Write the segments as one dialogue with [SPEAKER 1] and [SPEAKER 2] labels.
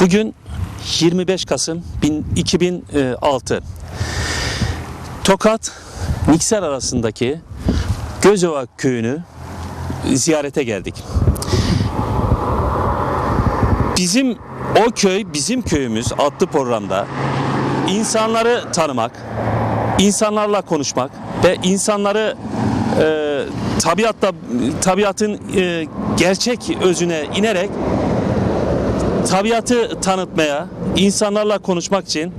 [SPEAKER 1] Bugün 25 Kasım bin- 2006. Tokat Niksel arasındaki Gözova köyünü ziyarete geldik. Bizim o köy bizim köyümüz adlı programda insanları tanımak, insanlarla konuşmak ve insanları e, tabiatta tabiatın e, gerçek özüne inerek tabiatı tanıtmaya, insanlarla konuşmak için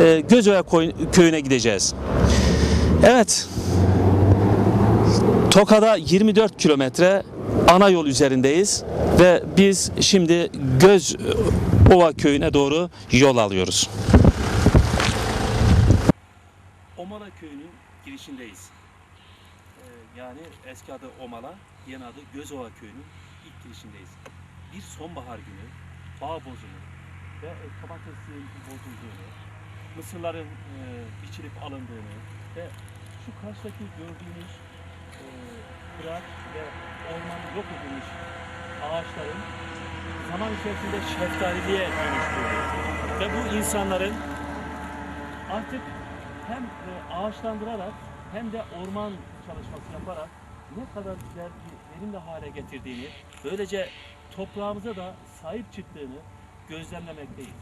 [SPEAKER 1] e, koy- köyüne gideceğiz. Evet. Toka'da 24 kilometre ana yol üzerindeyiz ve biz şimdi Göz Ova köyüne doğru yol alıyoruz. Omala köyünün girişindeyiz. Ee, yani eski adı Omala, yeni adı Gözova köyünün ilk girişindeyiz. Bir sonbahar günü bağ bozumu ve e, domatesin bozulduğunu, mısırların e, biçilip alındığını ve şu karşıdaki gördüğünüz e, ve ormanın yok edilmiş ağaçların zaman içerisinde şeftaliliğe dönüştüğünü ve bu insanların artık hem e, ağaçlandırarak hem de orman çalışması yaparak ne kadar güzel bir verimli hale getirdiğini, böylece toprağımıza da sahip çıktığını gözlemlemekteyiz.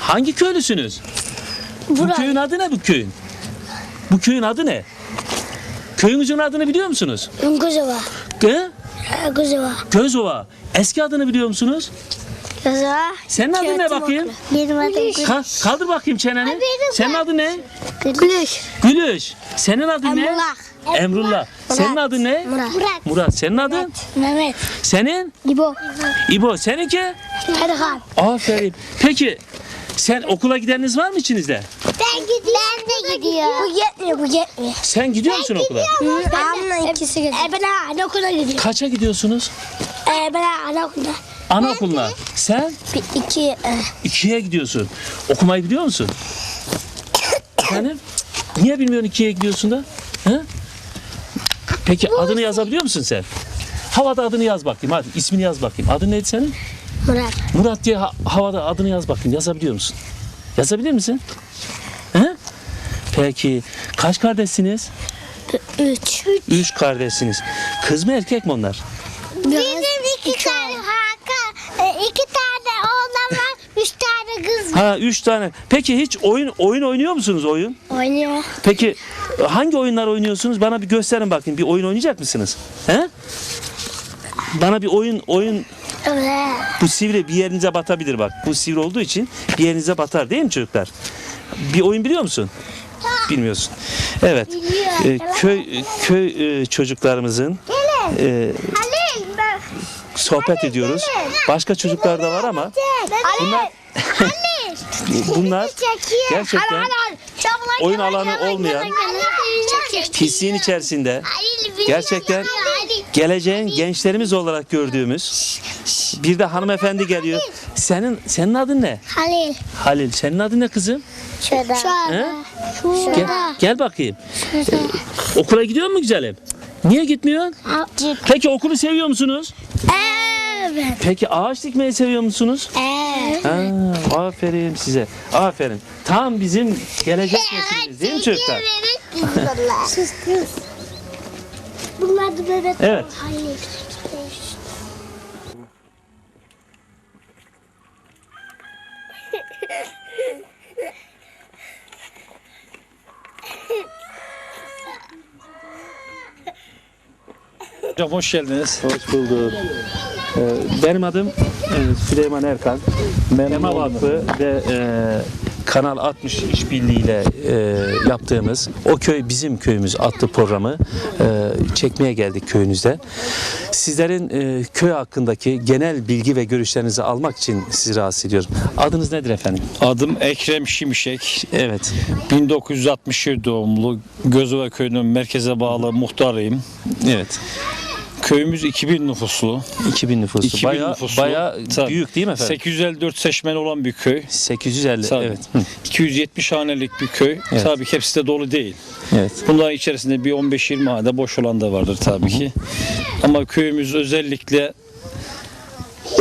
[SPEAKER 1] Hangi köylüsünüz? Bu köyün adı ne bu köyün? Bu köyün adı ne? Köyünüzün adını biliyor musunuz?
[SPEAKER 2] Kuzova.
[SPEAKER 1] Gı?
[SPEAKER 2] Kuzova.
[SPEAKER 1] Gözova. Eski adını biliyor musunuz?
[SPEAKER 2] Kuzova.
[SPEAKER 1] Senin adın ne bakayım?
[SPEAKER 2] Benim adım Gülüş.
[SPEAKER 1] Ka- kaldır bakayım çeneni. Senin adın ne?
[SPEAKER 2] Gülüş.
[SPEAKER 1] Gülüş. Senin adın ne?
[SPEAKER 2] Emrullah.
[SPEAKER 1] Emrullah. Senin adın ne?
[SPEAKER 2] Murat. Murat.
[SPEAKER 1] Murat. Senin adın?
[SPEAKER 2] Mehmet.
[SPEAKER 1] Senin?
[SPEAKER 2] İbo.
[SPEAKER 1] İbo. Seninki?
[SPEAKER 2] Erhan.
[SPEAKER 1] Aferin. Peki sen okula gideniniz var mı içinizde?
[SPEAKER 2] Ben gidiyorum. Ben de gidiyorum. Bu yetmiyor, bu yetmiyor.
[SPEAKER 1] Sen gidiyor musun okula?
[SPEAKER 2] Abimle ikisi gidiyor. E, ben anaokula gidiyorum.
[SPEAKER 1] Kaça gidiyorsunuz?
[SPEAKER 2] E, ben anaokulda.
[SPEAKER 1] Anaokuluna. Sen
[SPEAKER 2] Bir, iki, e,
[SPEAKER 1] ikiye gidiyorsun. Okumayı biliyor musun? Efendim? Niye bilmiyorsun ikiye gidiyorsun da? He? Peki adını yazabiliyor musun sen? Havada adını yaz bakayım hadi. ismini yaz bakayım. Adın neydi senin?
[SPEAKER 2] Murat.
[SPEAKER 1] Murat diye ha- havada adını yaz bakayım. Yazabiliyor musun? Yazabilir misin? He? Peki kaç kardeşsiniz?
[SPEAKER 2] Üç.
[SPEAKER 1] Üç kardeşsiniz. Kız mı erkek mi onlar?
[SPEAKER 2] Bizim iki tane Hakan, e, iki tane oğlan var, üç tane kız var.
[SPEAKER 1] Ha üç tane. Peki hiç oyun oyun oynuyor musunuz oyun?
[SPEAKER 2] Oynuyor.
[SPEAKER 1] Peki hangi oyunlar oynuyorsunuz? Bana bir gösterin bakayım. Bir oyun oynayacak mısınız? He? Bana bir oyun oyun bu sivri bir yerinize batabilir bak. Bu sivri olduğu için bir yerinize batar değil mi çocuklar? Bir oyun biliyor musun? Bilmiyorsun. Evet. Ee, köy köy e, çocuklarımızın e, sohbet ediyoruz. Başka çocuklar da var ama bunlar bunlar gerçekten oyun alanı olmayan, pisliğin içerisinde gerçekten geleceğin gençlerimiz olarak gördüğümüz bir de hanımefendi geliyor. Senin senin adın ne?
[SPEAKER 2] Halil.
[SPEAKER 1] Halil. Senin adın ne kızım?
[SPEAKER 2] Şurada. Şurada.
[SPEAKER 1] Gel, gel bakayım. Ee, okula gidiyor mu güzelim? Niye gitmiyorsun?
[SPEAKER 2] Şurada.
[SPEAKER 1] Peki okulu seviyor musunuz?
[SPEAKER 2] Evet.
[SPEAKER 1] Peki ağaç dikmeyi seviyor musunuz?
[SPEAKER 2] Evet.
[SPEAKER 1] Ha, aferin size. Aferin. Tam bizim gelecek neslimiz değil mi çocuklar?
[SPEAKER 2] Sus kız. Bunlar da bebek.
[SPEAKER 1] Evet.
[SPEAKER 2] Halil.
[SPEAKER 3] Hocam hoş geldiniz.
[SPEAKER 1] Hoş bulduk. Ee, Benim adım e, Süleyman Erkan. Tema Vakfı ve e, Kanal 60 işbirliğiyle e, yaptığımız O Köy Bizim Köyümüz adlı programı e, çekmeye geldik köyünüzde. Sizlerin e, köy hakkındaki genel bilgi ve görüşlerinizi almak için sizi rahatsız ediyorum. Adınız nedir efendim?
[SPEAKER 3] Adım Ekrem Şimşek.
[SPEAKER 1] Evet.
[SPEAKER 3] 1961 doğumlu Gözova köyünün merkeze bağlı muhtarıyım.
[SPEAKER 1] Evet.
[SPEAKER 3] Köyümüz 2000 nüfuslu.
[SPEAKER 1] 2000 nüfuslu.
[SPEAKER 3] 2000
[SPEAKER 1] Bayağı,
[SPEAKER 3] nüfuslu.
[SPEAKER 1] bayağı
[SPEAKER 3] Tabii.
[SPEAKER 1] büyük değil mi efendim?
[SPEAKER 3] 854 seçmen olan bir köy.
[SPEAKER 1] 850.
[SPEAKER 3] Tabii.
[SPEAKER 1] Evet. Hı.
[SPEAKER 3] 270 hanelik bir köy.
[SPEAKER 1] Evet.
[SPEAKER 3] Tabii ki hepsi de dolu değil.
[SPEAKER 1] Evet.
[SPEAKER 3] Bunların içerisinde bir 15-20 hane boş olan da vardır tabii ki. Ama köyümüz özellikle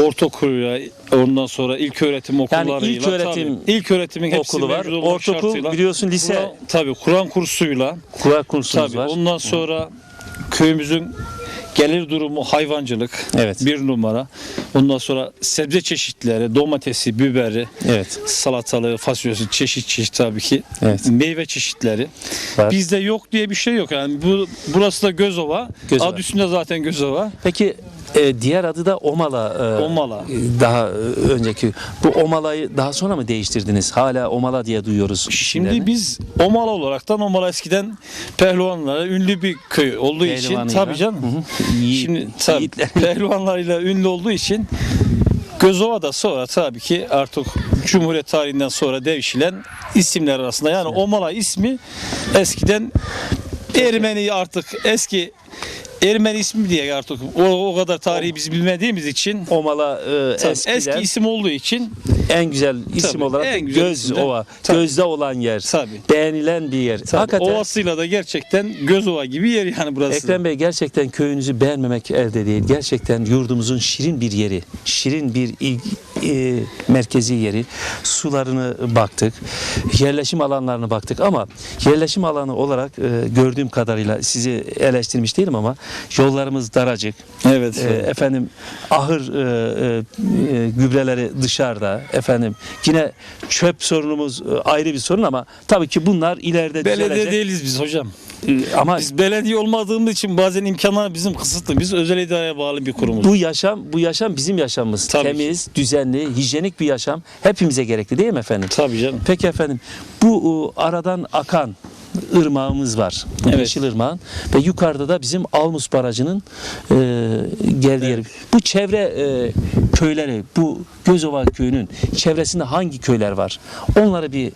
[SPEAKER 3] ortaokuluyla ondan sonra ilk öğretim okullarıyla
[SPEAKER 1] ilk öğretim
[SPEAKER 3] tabii, ilk öğretimin
[SPEAKER 1] okulu var. Ortaokul
[SPEAKER 3] şartıyla.
[SPEAKER 1] biliyorsun lise
[SPEAKER 3] Kur'an, tabii Kur'an kursuyla
[SPEAKER 1] Kur'an kursunuz
[SPEAKER 3] tabii
[SPEAKER 1] var.
[SPEAKER 3] ondan sonra köyümüzün gelir durumu hayvancılık
[SPEAKER 1] Evet.
[SPEAKER 3] bir numara. Ondan sonra sebze çeşitleri, domatesi, biberi,
[SPEAKER 1] Evet.
[SPEAKER 3] salatalığı, fasulyesi çeşit çeşit tabii ki.
[SPEAKER 1] Evet.
[SPEAKER 3] Meyve çeşitleri.
[SPEAKER 1] Var.
[SPEAKER 3] Bizde yok diye bir şey yok. Yani bu burası da Gözova.
[SPEAKER 1] Gözova.
[SPEAKER 3] Adı üstünde zaten Gözova.
[SPEAKER 1] Peki e, diğer adı da Omala. e,
[SPEAKER 3] Omala.
[SPEAKER 1] e, Daha e, önceki. Bu Omala'yı daha sonra mı değiştirdiniz? Hala Omala diye duyuyoruz.
[SPEAKER 3] Şimdi
[SPEAKER 1] isimlerini.
[SPEAKER 3] biz Omala olaraktan Omala eskiden pehlivanlara ünlü bir köy olduğu için tabii canım.
[SPEAKER 1] Hı hı. Yiğit-
[SPEAKER 3] Şimdi tabii
[SPEAKER 1] yiğitler.
[SPEAKER 3] pehlivanlarıyla ünlü olduğu için Gözova da sonra tabii ki artık Cumhuriyet tarihinden sonra devşilen isimler arasında. Yani Omala ismi eskiden Ermeni artık eski Ermeni ismi diye artık o, o kadar tarihi biz bilmediğimiz için
[SPEAKER 1] Omala e,
[SPEAKER 3] tabii
[SPEAKER 1] eskiden
[SPEAKER 3] eski isim olduğu için
[SPEAKER 1] en güzel isim
[SPEAKER 3] Tabii,
[SPEAKER 1] olarak
[SPEAKER 3] en güzel
[SPEAKER 1] Göz
[SPEAKER 3] isimler.
[SPEAKER 1] Ova.
[SPEAKER 3] Tabii.
[SPEAKER 1] Gözde olan yer.
[SPEAKER 3] tabii.
[SPEAKER 1] Beğenilen bir yer. Hakikaten
[SPEAKER 3] Ovasıyla da gerçekten Gözova gibi yer yani burası.
[SPEAKER 1] Ekrem Bey gerçekten köyünüzü beğenmemek elde değil. Gerçekten yurdumuzun şirin bir yeri, şirin bir il, e, merkezi yeri. Sularını baktık, yerleşim alanlarını baktık ama yerleşim alanı olarak e, gördüğüm kadarıyla sizi eleştirmiş değilim ama yollarımız daracık.
[SPEAKER 3] Evet.
[SPEAKER 1] E, efendim ahır e, e, e, gübreleri dışarıda. Efendim yine çöp sorunumuz e, ayrı bir sorun ama tabii ki bunlar ileride
[SPEAKER 3] Belediye
[SPEAKER 1] düzelecek.
[SPEAKER 3] değiliz biz hocam.
[SPEAKER 1] E, ama
[SPEAKER 3] Biz belediye olmadığımız için bazen imkanlar bizim kısıtlı. Biz özel idareye bağlı bir kurumuz.
[SPEAKER 1] Bu yaşam, bu yaşam bizim yaşamımız.
[SPEAKER 3] Tabii
[SPEAKER 1] Temiz, düzenli, hijyenik bir yaşam hepimize gerekli değil mi efendim?
[SPEAKER 3] Tabii canım.
[SPEAKER 1] Peki efendim, bu aradan akan ırmağımız var. Bu
[SPEAKER 3] Evet.
[SPEAKER 1] Yeşil Irmağın ve yukarıda da bizim Almus Barajı'nın e, geldiği yer. Bu çevre e, köyleri, bu Gözova köyünün çevresinde hangi köyler var? Onları bir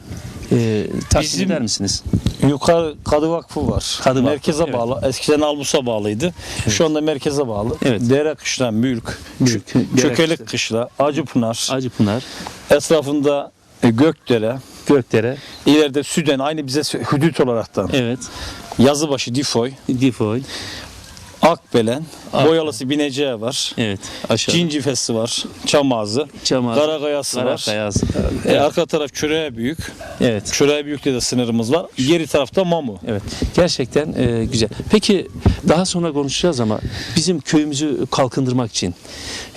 [SPEAKER 1] e, takdim
[SPEAKER 3] Bizim-
[SPEAKER 1] eder misiniz?
[SPEAKER 3] Yukarı Kadı Vakfı var.
[SPEAKER 1] Kadı Vakfı,
[SPEAKER 3] merkeze
[SPEAKER 1] evet.
[SPEAKER 3] bağlı. Eskiden Almus'a bağlıydı. Şu anda merkeze bağlı.
[SPEAKER 1] Evet.
[SPEAKER 3] Dere Kışla, Mülk,
[SPEAKER 1] Mülk,
[SPEAKER 3] Çökelik Kışla, Acıpınar.
[SPEAKER 1] Acıpınar,
[SPEAKER 3] Etrafında e, Gökdere,
[SPEAKER 1] Gökdere,
[SPEAKER 3] ileride Süden aynı bize hüdüt olaraktan.
[SPEAKER 1] evet,
[SPEAKER 3] Yazıbaşı, Difoy,
[SPEAKER 1] Difoy,
[SPEAKER 3] Akbelen,
[SPEAKER 1] Akbelen.
[SPEAKER 3] Boyalısı Bineceği var.
[SPEAKER 1] evet, aşağı.
[SPEAKER 3] Cincifesi var. Çamağızı.
[SPEAKER 1] Çamağızı,
[SPEAKER 3] Karakayası var.
[SPEAKER 1] Karakayası.
[SPEAKER 3] E, arka taraf Çöreğe Büyük.
[SPEAKER 1] Evet.
[SPEAKER 3] Çöreğe Büyük'te de sınırımız var. Geri tarafta Mamu.
[SPEAKER 1] Evet. Gerçekten e, güzel. Peki daha sonra konuşacağız ama bizim köyümüzü kalkındırmak için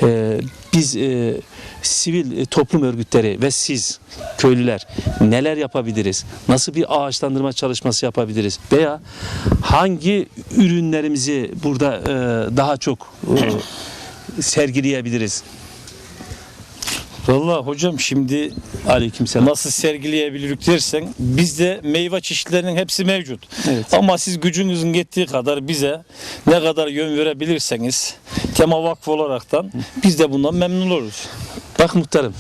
[SPEAKER 1] e, biz e, sivil e, toplum örgütleri ve siz köylüler neler yapabiliriz? Nasıl bir ağaçlandırma çalışması yapabiliriz? Veya hangi ürünlerimizi burada e, daha çok e, sergileyebiliriz?
[SPEAKER 3] Vallahi hocam şimdi
[SPEAKER 1] Aleykümselam.
[SPEAKER 3] nasıl sergileyebiliriz dersen bizde meyve çeşitlerinin hepsi mevcut.
[SPEAKER 1] Evet.
[SPEAKER 3] Ama siz gücünüzün yettiği kadar bize ne kadar yön verebilirseniz Tema Vakfı olaraktan biz de bundan memnun oluruz.
[SPEAKER 1] Bak muhtarım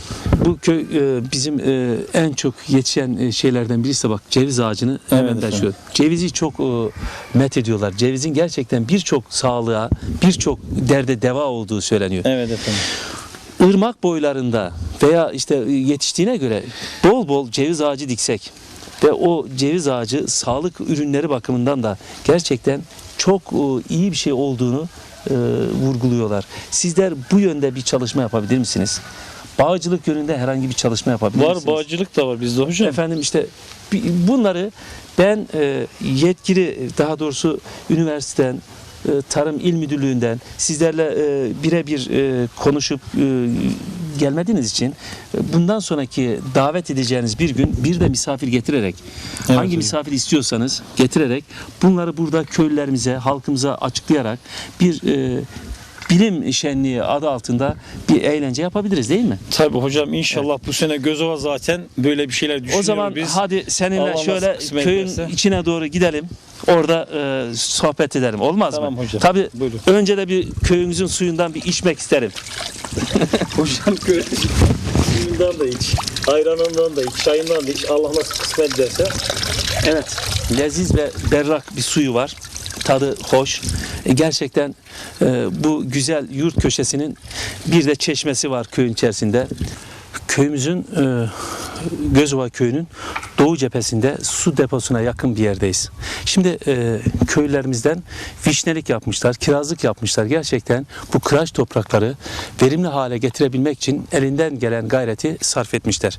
[SPEAKER 1] bu köy e, bizim e, en çok yetişen e, şeylerden birisi de bak ceviz ağacını hemen
[SPEAKER 3] Evet
[SPEAKER 1] şöyle. Cevizi çok e, met ediyorlar. Cevizin gerçekten birçok sağlığa, birçok derde deva olduğu söyleniyor.
[SPEAKER 3] Evet efendim.
[SPEAKER 1] Irmak boylarında veya işte e, yetiştiğine göre bol bol ceviz ağacı diksek ve o ceviz ağacı sağlık ürünleri bakımından da gerçekten çok e, iyi bir şey olduğunu e, vurguluyorlar. Sizler bu yönde bir çalışma yapabilir misiniz? Bağcılık yönünde herhangi bir çalışma yapabilir
[SPEAKER 3] Var
[SPEAKER 1] misiniz?
[SPEAKER 3] bağcılık da var bizde hocam.
[SPEAKER 1] Efendim işte bunları ben e, yetkili daha doğrusu üniversiteden Tarım İl Müdürlüğü'nden sizlerle e, birebir e, konuşup e, gelmediğiniz için e, bundan sonraki davet edeceğiniz bir gün bir de misafir getirerek hangi
[SPEAKER 3] hocam.
[SPEAKER 1] misafir istiyorsanız getirerek bunları burada köylülerimize, halkımıza açıklayarak bir e, bilim şenliği adı altında bir eğlence yapabiliriz değil mi?
[SPEAKER 3] Tabii hocam inşallah bu sene Gözova zaten böyle bir şeyler düşünüyoruz
[SPEAKER 1] O zaman
[SPEAKER 3] biz.
[SPEAKER 1] hadi seninle
[SPEAKER 3] Allah
[SPEAKER 1] şöyle köyün
[SPEAKER 3] ederse.
[SPEAKER 1] içine doğru gidelim. Orada e, sohbet edelim. Olmaz
[SPEAKER 3] Tamam
[SPEAKER 1] mı?
[SPEAKER 3] hocam.
[SPEAKER 1] Tabii
[SPEAKER 3] Buyurun.
[SPEAKER 1] önce de bir köyümüzün suyundan bir içmek isterim.
[SPEAKER 3] Hocam köy suyundan da iç, ayranından da iç, çayından da iç. Allah nasıl kısmet ederse.
[SPEAKER 1] Evet. Leziz ve berrak bir suyu var. Tadı hoş. E, gerçekten e, bu güzel yurt köşesinin bir de çeşmesi var köyün içerisinde. köyümüzün e, Gözova köyünün doğu cephesinde su deposuna yakın bir yerdeyiz. Şimdi e, köylerimizden vişnelik yapmışlar, kirazlık yapmışlar. Gerçekten bu kıraç toprakları verimli hale getirebilmek için elinden gelen gayreti sarf etmişler.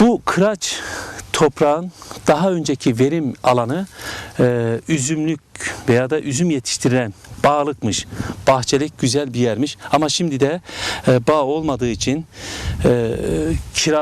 [SPEAKER 1] Bu kıraç toprağın daha önceki verim alanı e, üzümlük veya da üzüm yetiştirilen bağlıkmış. Bahçelik güzel bir yermiş. Ama şimdi de e, bağ olmadığı için e, kira